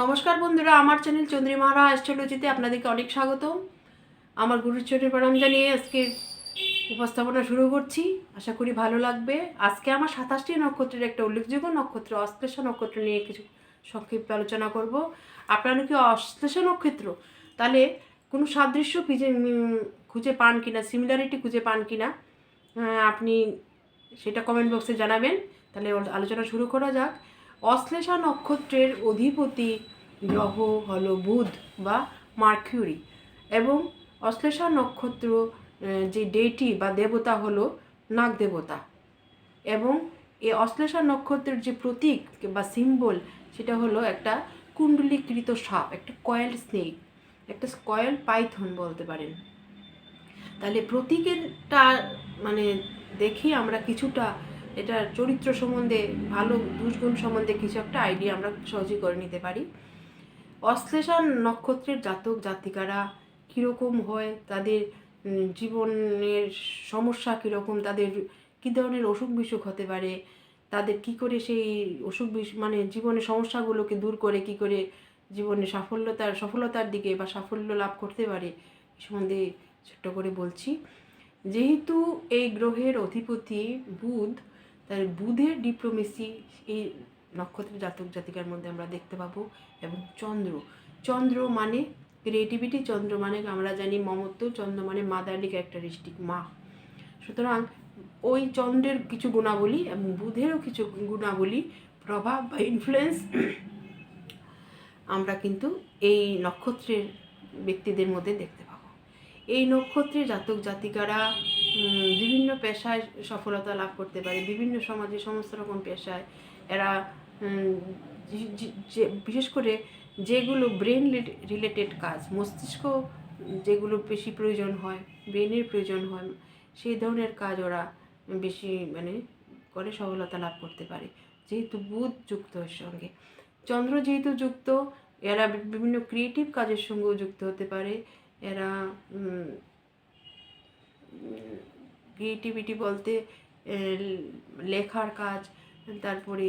নমস্কার বন্ধুরা, আমার চ্যানেল চন্দ্রিমারা অ্যাস্ট্রোলজিতে আপনাদেরকে অনেক স্বাগত আমার গুরুচরণের প্রণাম জানিয়ে আজকে উপস্থাপনা শুরু করছি। আশা করি ভালো লাগবে। আজকে আমার সাতাশটি নক্ষত্রের একটা উল্লেখযোগ্য নক্ষত্র, অশ্লেষ নক্ষত্র নিয়ে কিছু সংক্ষিপ্ত আলোচনা করব। আপনারা কি অশ্লেষ নক্ষত্র? তাহলে কোনো সাদৃশ্য খুঁজে খুঁজে পান কিনা সিমিলারিটি খুঁজে পান কিনা আপনি সেটা কমেন্ট বক্সে জানাবেন। তাহলে আলোচনা শুরু করা যাক। অশ্লেষা নক্ষত্রের অধিপতি গ্রহ হল বুধ বা মার্কিউরি এবং অশ্লেষা নক্ষত্র যে ডেটি বা দেবতা হলো নাগ দেবতা এবং এই অশ্লেষা নক্ষত্রের যে প্রতীক বা সিম্বল সেটা হলো একটা কুণ্ডলীকৃত সাপ, একটা কয়েল স্নেক একটা কয়েল পাইথন বলতে পারেন। তাহলে প্রতীকেরটা মানে দেখি আমরা কিছুটা এটার চরিত্র সম্বন্ধে, ভালো দুষ্গুণ সম্বন্ধে কিছু একটা আইডিয়া আমরা সহজেই করে নিতে পারি। অশ্লেষণ নক্ষত্রের জাতক, জাতিকারা কীরকম হয়, তাদের জীবনের সমস্যা কীরকম, তাদের কী ধরনের অসুখ বিসুখ হতে পারে, তাদের কি করে সেই অসুখ বিস মানে জীবনের সমস্যাগুলোকে দূর করে, কি করে জীবনে সাফল্যতার, সফলতার দিকে বা সাফল্য লাভ করতে পারে সম্বন্ধে ছোট্ট করে বলছি। যেহেতু এই গ্রহের অধিপতি বুধ তাই বুধের ডিপ্লোমেসি এই নক্ষত্রের জাতক জাতিকার মধ্যে আমরা দেখতে পাবো এবং চন্দ্র। চন্দ্র মানে ক্রিয়েটিভিটি চন্দ্র মানে আমরা জানি মমত্ব, চন্দ্র মানে মাদারলি ক্যারেক্টারিস্টিক মা। সুতরাং ওই চন্দ্রের কিছু গুণাবলী এবং বুধেরও কিছু গুণাবলী, প্রভাব বা ইনফ্লুয়েন্স আমরা কিন্তু এই নক্ষত্রের ব্যক্তিদের মধ্যে দেখতে পাবো। এই নক্ষত্রে জাতক জাতিকারা বিভিন্ন পেশায় সফলতা লাভ করতে পারে, বিভিন্ন সমাজে সমস্ত রকম পেশায়। এরা বিশেষ করে যেগুলো ব্রেন রিলেটেড কাজ, মস্তিষ্ক যেগুলো বেশি প্রয়োজন হয় ব্রেনের প্রয়োজন হয়, সেই ধরনের কাজ ওরা বেশি মানে করে সফলতা লাভ করতে পারে, যেহেতু বুধ যুক্ত এর সঙ্গে। চন্দ্র যেহেতু যুক্ত, এরা বিভিন্ন ক্রিয়েটিভ কাজের সঙ্গেও যুক্ত হতে পারে, এরা ক্রিয়েটিভিটি বলতে লেখার কাজ, তারপরে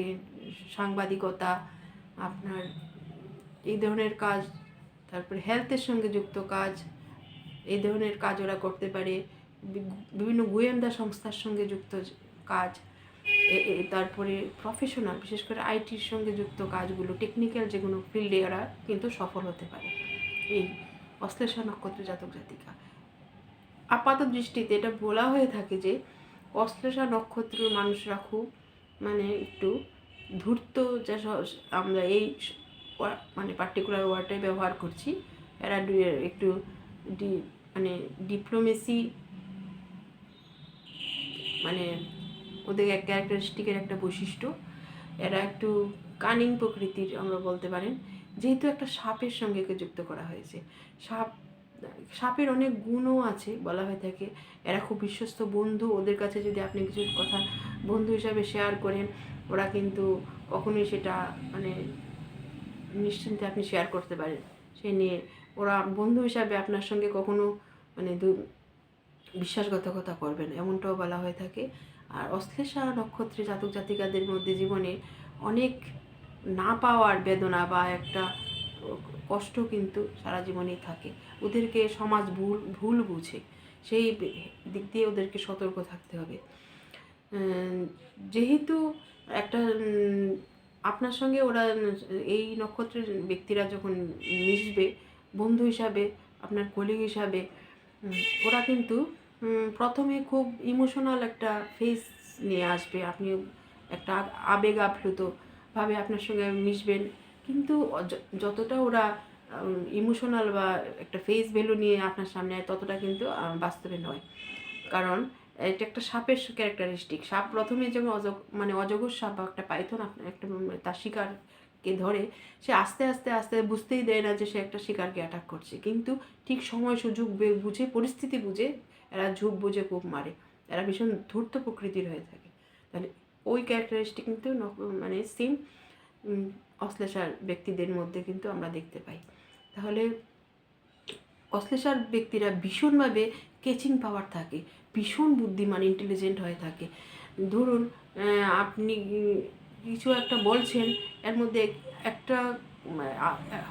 সাংবাদিকতা, আপনার এই ধরনের কাজ, তারপরে হেলথের সঙ্গে যুক্ত কাজ, এই ধরনের কাজ ওরা করতে পারে। বিভিন্ন গোয়েন্দা সংস্থার সঙ্গে যুক্ত কাজ তারপরে প্রফেশনাল বিশেষ করে আইটির সঙ্গে যুক্ত কাজগুলো টেকনিক্যাল যেগুলো ফিল্ডে ওরা কিন্তু সফল হতে পারে। এই অশ্লেষা নক্ষত্র জাতক জাতিকা। আপাত দৃষ্টিতে এটা বলা হয়ে থাকে যে অশ্লেষা নক্ষত্রের মানুষরা খুব মানে একটু ধূর্ত যা আমরা এই মানে পার্টিকুলার ওয়ার্ডটাই ব্যবহার করছি। এরা একটু ডি মানে ডিপ্লোমেসি মানে ওদের এক ক্যারেক্টারিস্টিকের একটা বৈশিষ্ট্য। এরা একটু কানিং প্রকৃতির আমরা বলতে পারেন। যেহেতু একটা সাপের সঙ্গে যুক্ত করা হয়েছে। সাপ সাপের অনেক গুণও আছে বলা হয়ে থাকে। এরা খুব বিশ্বস্ত বন্ধু। ওদের কাছে যদি আপনি কিছু কথা বন্ধু হিসাবে শেয়ার করেন, ওরা কিন্তু কখনোই সেটা মানে নিশ্চিন্তে আপনি শেয়ার করতে পারেন। সে নিয়ে ওরা বন্ধু হিসাবে আপনার সঙ্গে কখনো মানে দু বিশ্বাসঘাতকতা করবে না, এমনটাও বলা হয়ে থাকে। আর অশ্লেষা নক্ষত্রে জাতক জাতিকাদের মধ্যে জীবনে অনেক না পাওয়ার বেদনা বা একটা কষ্ট কিন্তু সারা জীবনেই থাকে। ওদেরকে সমাজ ভুল ভুল বুঝে, সেই দিক দিয়ে ওদেরকে সতর্ক থাকতে হবে। যেহেতু একটা আপনার সঙ্গে ওরা এই নক্ষত্রের ব্যক্তিরা যখন মিশবে, বন্ধু হিসাবে, আপনার কলিগ হিসাবে ওরা কিন্তু প্রথমে খুব ইমোশনাল একটা ফেস নিয়ে আসবে। আপনি একটা আবেগ আপ্লুতভাবে আপনার সঙ্গে মিশবেন। কিন্তু যতটা ওরা ইমোশনাল বা একটা ফেস ভ্যালু নিয়ে আপনার সামনে আয়, ততটা কিন্তু বাস্তবে নয়। কারণ এটা একটা সাপের ক্যারেক্টারিস্টিক সাপ প্রথমে যেমন অজগ মানে অজগর সাপ বা একটা পাইথন একটা তার শিকারকে ধরে, সে আস্তে আস্তে আস্তে বুঝতেই দেয় না যে সে একটা শিকারকে অ্যাটাক করছে। কিন্তু ঠিক সময়, সুযোগ বুঝে, পরিস্থিতি বুঝে, এরা ঝুঁক বুঝে কোপ মারে। এরা ভীষণ ধূর্ত প্রকৃতির হয়ে থাকে। তাহলে ওই ক্যারেক্টারিস্টিক কিন্তু মানে সেম অশ্লেষার ব্যক্তিদের মধ্যে কিন্তু আমরা দেখতে পাই। তাহলে অশ্লেষার ব্যক্তিরা ভীষণভাবে কেচিং পাওয়ার থাকে, ভীষণ বুদ্ধিমান ইন্টেলিজেন্ট হয়ে থাকে। ধরুন আপনি কিছু একটা বলছেন, এর মধ্যে একটা,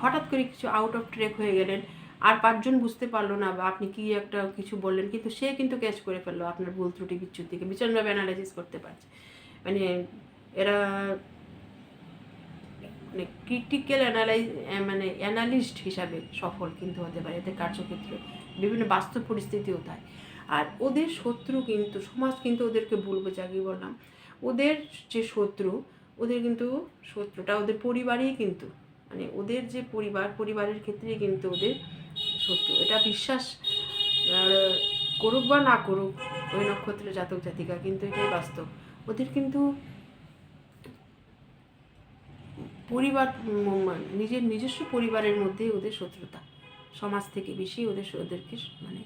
হঠাৎ করে কিছু আউট অফ ট্রেক হয়ে গেলেন, আর পাঁচজন বুঝতে পারল না, বা আপনি কি একটা কিছু বললেন, কিন্তু সে কিন্তু ক্যাচ করে ফেলল আপনার ভুল ত্রুটি বিচ্যুতিকে। ভীষণভাবে অ্যানালাইসিস করতে পারছে। মানে এরা মানে ক্রিটিক্যাল অ্যানালাইজ মানে অ্যানালিস্ট হিসাবে সফল কিন্তু হতে পারে, এদের কার্যক্ষেত্রে। বিভিন্ন বাস্তব পরিস্থিতিও তাই। আর ওদের শত্রু কিন্তু, সমাজ কিন্তু ওদেরকে বোঝে আগেই বললাম। ওদের যে শত্রু, ওদের কিন্তু শত্রুটা ওদের পরিবারেই কিন্তু। মানে ওদের যে পরিবার, পরিবারের ক্ষেত্রে কিন্তু ওদের শত্রু। এটা বিশ্বাস করুক বা না করুক ওই নক্ষত্রের জাতক জাতিকা কিন্তু এটাই বাস্তব। ওদের কিন্তু পরিবার মানে নিজের নিজস্ব পরিবারের মধ্যেই ওদের শত্রুতা। সমাজ থেকে বেশি ওদের ওদেরকে মানে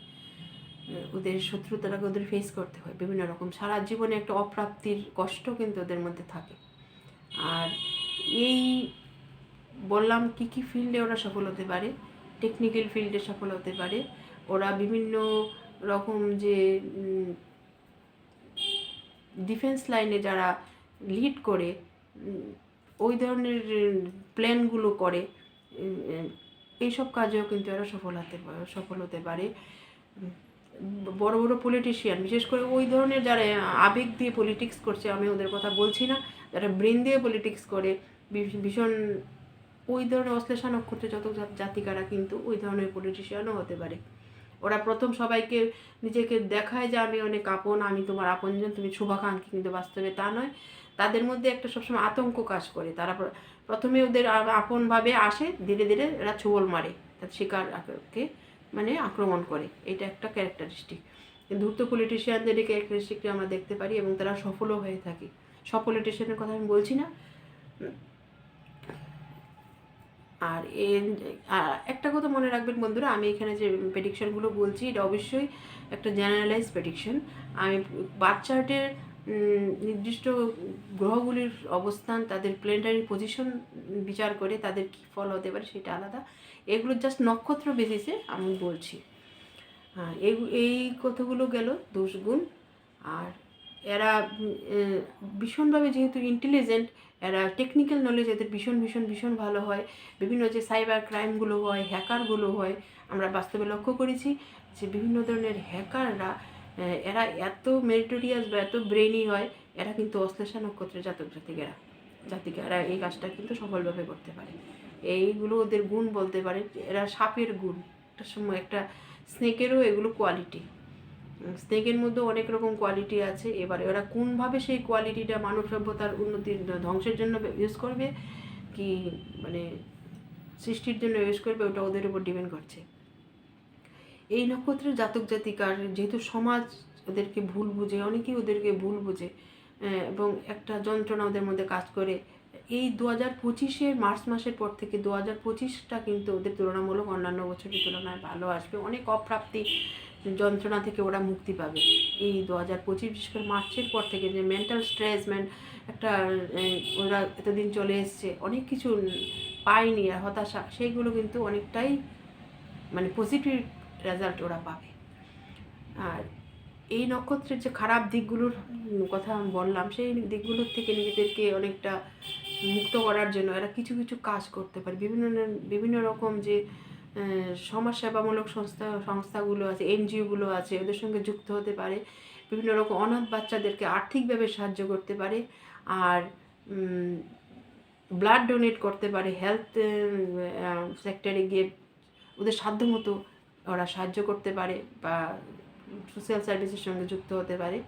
ওদের শত্রুতাটাকে ওদের ফেস করতে হয় বিভিন্ন রকম। সারা জীবনে একটা অপ্রাপ্তির কষ্ট কিন্তু ওদের মধ্যে থাকে। আর এই বললাম কি কি ফিল্ডে ওরা সফল হতে পারে? টেকনিক্যাল ফিল্ডে সফল হতে পারে? ওরা বিভিন্ন রকম যে ডিফেন্স লাইনে যারা লিড করে ওই ধরনের প্ল্যানগুলো করে এইসব কাজেও কিন্তু এরা সফল হতে সফল হতে পারে। বড় বড় পলিটিশিয়ান বিশেষ করে ওই ধরনের যারা আবেগ দিয়ে পলিটিক্স করছে, আমি ওদের কথা বলছি না, যারা ব্রেন দিয়ে পলিটিক্স করে ভীষণ ওই ধরনের অশ্লেষা নক্ষত্রে যত জাতিকারা কিন্তু ওই ধরনের পলিটিশিয়ানও হতে পারে। ওরা প্রথম সবাইকে নিজেকে দেখায় যে আমি অনেক আপন, আমি তোমার আপনজন, তুমি শুভাকাঙ্ক্ষী, কিন্তু বাস্তবে তা নয়। তাদের মধ্যে একটা সবসময় আতঙ্ক কাজ করে। তারা প্রথমে ওদের আপনভাবে আসে, ধীরে ধীরে এরা ছোবল মারে, তার শিকারকে মানে আক্রমণ করে। এটা একটা ক্যারেক্টারিস্টিক ধূর্ত পলিটিশিয়ানদের এই ক্যারেক্টারিস্টিকটা আমরা দেখতে পারি এবং তারা সফলও হয়ে থাকে। সব পলিটিশিয়ানের কথা আমি বলছি না। আর এ একটা কথা মনে রাখবেন বন্ধুরা, আমি এখানে যে প্রেডিকশনগুলো বলছি, এটা অবশ্যই একটা জেনারেলাইজ প্রেডিকশন আমি বাচ্চাটের নির্দিষ্ট গ্রহগুলির অবস্থান, তাদের প্লেনেটারি পজিশন বিচার করে তাদের কী ফল হতে পারে সেটা আলাদা। এগুলো জাস্ট নক্ষত্র বেসিসে আমি বলছি। হ্যাঁ এই এই কথাগুলো গেল দোষগুণ আর এরা ভীষণভাবে যেহেতু ইন্টেলিজেন্ট এরা টেকনিক্যাল নলেজ এদের ভীষণ ভীষণ ভীষণ ভালো হয়। বিভিন্ন যে সাইবার ক্রাইমগুলো হয় হ্যাকারগুলো হয়, আমরা বাস্তবে লক্ষ্য করেছি যে বিভিন্ন ধরনের হ্যাকাররা এরা এত মেরিটোরিয়াস বা এত ব্রেনি হয়, এরা কিন্তু অশ্লেষা নক্ষত্রের জাতক জাতিকেরা, জাতিকারা এই কাজটা কিন্তু সফলভাবে করতে পারে। এইগুলো ওদের গুণ বলতে পারে, এরা সাপের গুণ। একটা সময় একটা স্নেকেরও এগুলো কোয়ালিটি স্নেকের মধ্যে অনেক রকম কোয়ালিটি আছে। এবারে ওরা কোনভাবে সেই কোয়ালিটিটা মানব সভ্যতার উন্নতির ধ্বংসের জন্য ইউজ করবে, কি মানে সৃষ্টির জন্য ইউজ করবে, ওটা ওদের উপর ডিপেন্ড করছে। এই নক্ষত্রের জাতক জাতিকার যেহেতু সমাজ ওদেরকে ভুল বুঝে, অনেকেই ওদেরকে ভুল বুঝে এবং একটা যন্ত্রণা ওদের মধ্যে কাজ করে, এই দু হাজার পঁচিশে মার্চ মাসের পর থেকে দু হাজার পঁচিশটা কিন্তু ওদের তুলনামূলক অন্যান্য বছরের তুলনায় ভালো আসবে। অনেক অপ্রাপ্তি যন্ত্রণা থেকে ওরা মুক্তি পাবে। এই দু হাজার পঁচিশ বিশেষ করে মার্চের পর থেকে যে মেন্টাল স্ট্রেস একটা ওরা এতদিন চলে এসছে, অনেক কিছু পায়নি আর হতাশা, সেইগুলো কিন্তু অনেকটাই মানে পজিটিভ রেজাল্ট ওরা পাবে। আর এই নক্ষত্রের যে খারাপ দিকগুলোর কথা আমি বললাম, সেই দিকগুলোর থেকে নিজেদেরকে অনেকটা মুক্ত করার জন্য এরা কিছু কিছু কাজ করতে পারে। বিভিন্ন বিভিন্ন রকম যে সমাজসেবামূলক সংস্থা, সংস্থাগুলো আছে, এনজিওগুলো আছে, ওদের সঙ্গে যুক্ত হতে পারে। বিভিন্ন রকম অনাথ বাচ্চাদেরকে আর্থিকভাবে সাহায্য করতে পারে। আর ব্লাড ডোনেট করতে পারে। হেলথ সেক্টরে গিয়ে ওদের সাধ্যমতো ওরা সাহায্য করতে পারে বা সোশ্যাল সার্ভিসের সঙ্গে যুক্ত হতে পারে।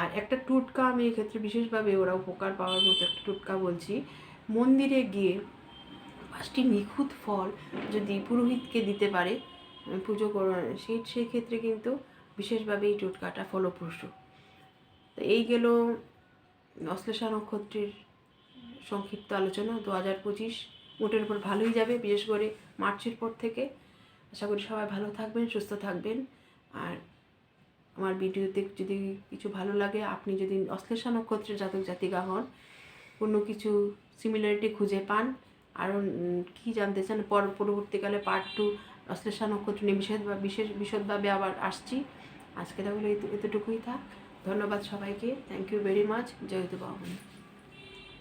আর একটা টুটকা আমি এক্ষেত্রে বিশেষভাবে ওরা উপকার পাওয়ার মতো একটা টুটকা বলছি। মন্দিরে গিয়ে পাঁচটি নিখুঁত ফল যদি পুরোহিতকে দিতে পারে পুজো করার সেই সেই ক্ষেত্রে কিন্তু বিশেষভাবে এই টুটকাটা ফলপ্রসূ। তো এই গেল অশ্লেষা নক্ষত্রের সংক্ষিপ্ত আলোচনা। দু হাজার পঁচিশ, মোটের উপর ভালোই যাবে, বিশেষ করে মার্চের পর থেকে। আশা করি সবাই ভালো থাকবেন, সুস্থ থাকবেন। আর আমার ভিডিওতে যদি কিছু ভালো লাগে, আপনি যদি অশ্লেষা নক্ষত্রের জাতক জাতিকা হন, কোনো কিছু সিমিলারিটি খুঁজে পান আর কী জানতে চান, পর পরবর্তীকালে পার্ট টু অশ্লেষা নক্ষত্র নিয়ে বিশেষ বিশেষ বিশদভাবে আবার আসছি। আজকে তাহলে এত- এতটুকুই থাক। ধন্যবাদ সবাইকে। Thank you very much Jayatu Baban